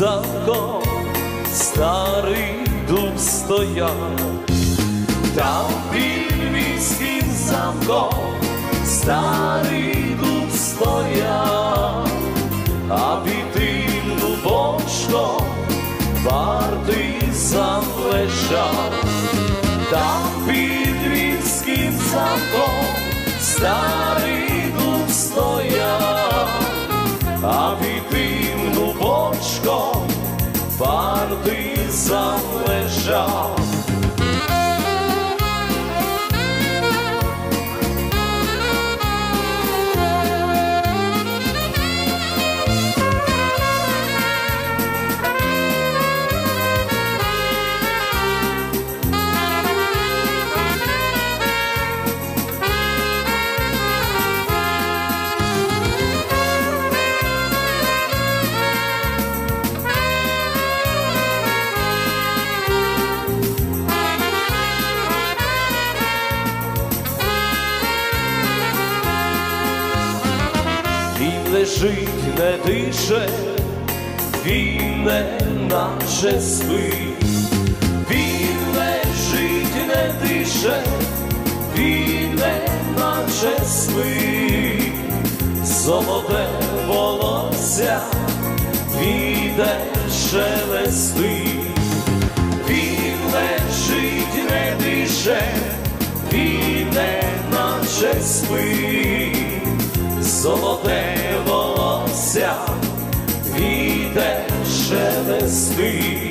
За вком старий дуб стояв, там під міським замком старий дуб стояв, а під тим дубочком партизан лежав, там під міським замком старий дуб стояв. Партизан лежав. Він лежить, не дише, він не наче спить, він лежить, не дише, він не наче спить, золоте волосся, віде шелестить, він лежить, не дише, він не наче спить золоте asleep.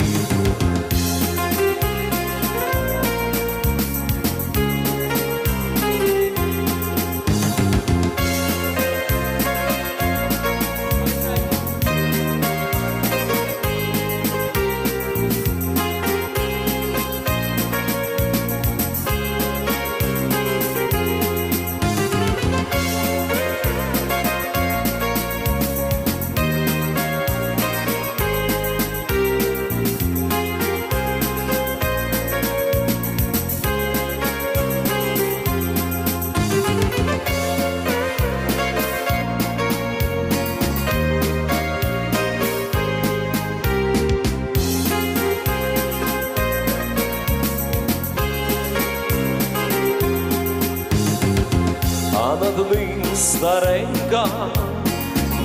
Старенька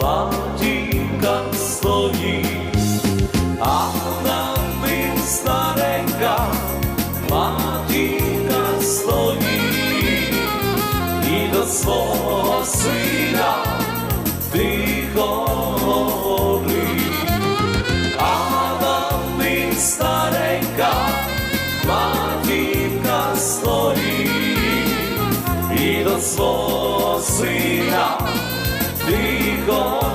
матінка стоїть, а над ним старенька матінка стоїть, і до свого сина тихо говорить, а над ним старенька матінка стоїть. І до свого сина. Тихо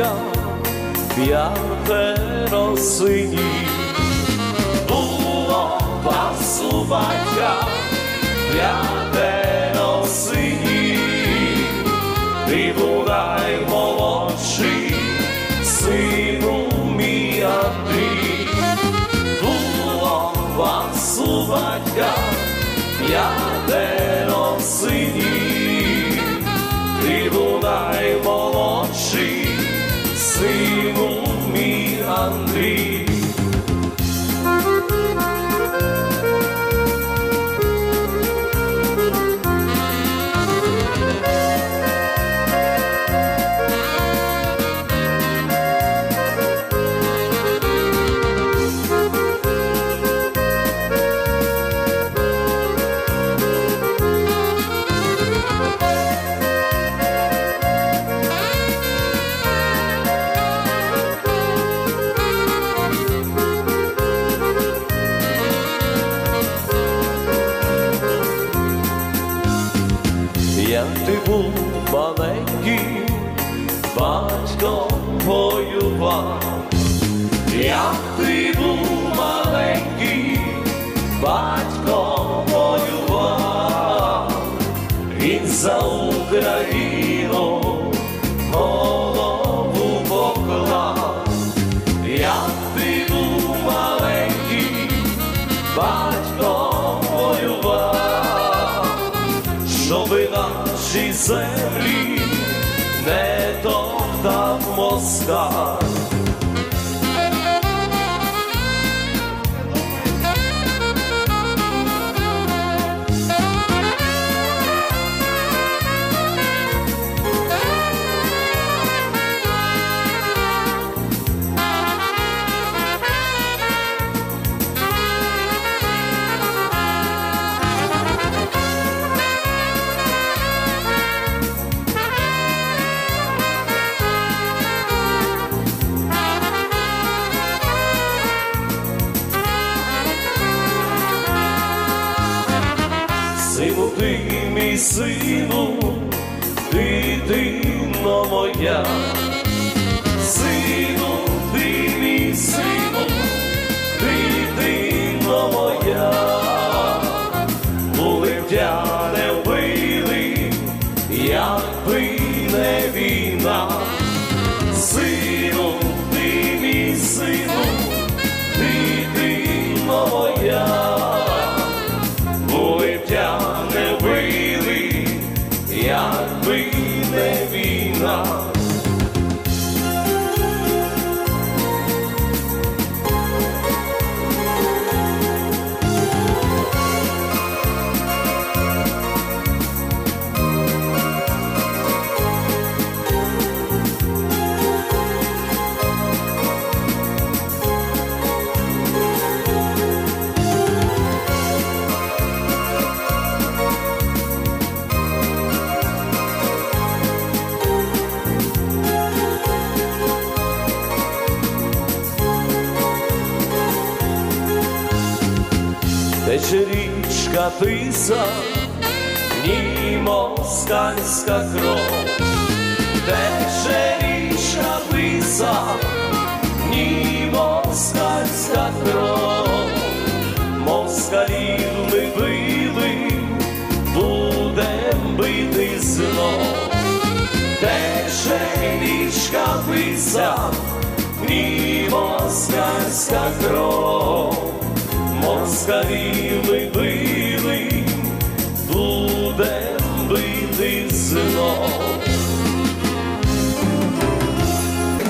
батька п'ятеро синів, було батька п'ятеро синів, ти був наймолодший, сину мій Андрій, було вас у як ти був маленький, батько воював, як ти був маленький, батько воював, він за Україну all-star. Ти мій сину, дитино моя, сину ти мій сину, річка тиса, ні москальська кров, тече річка тиса, ні москальська кров, москалів ми били, будем бити знов, тече річка тиса, ні москальська кров. Москалів ми били,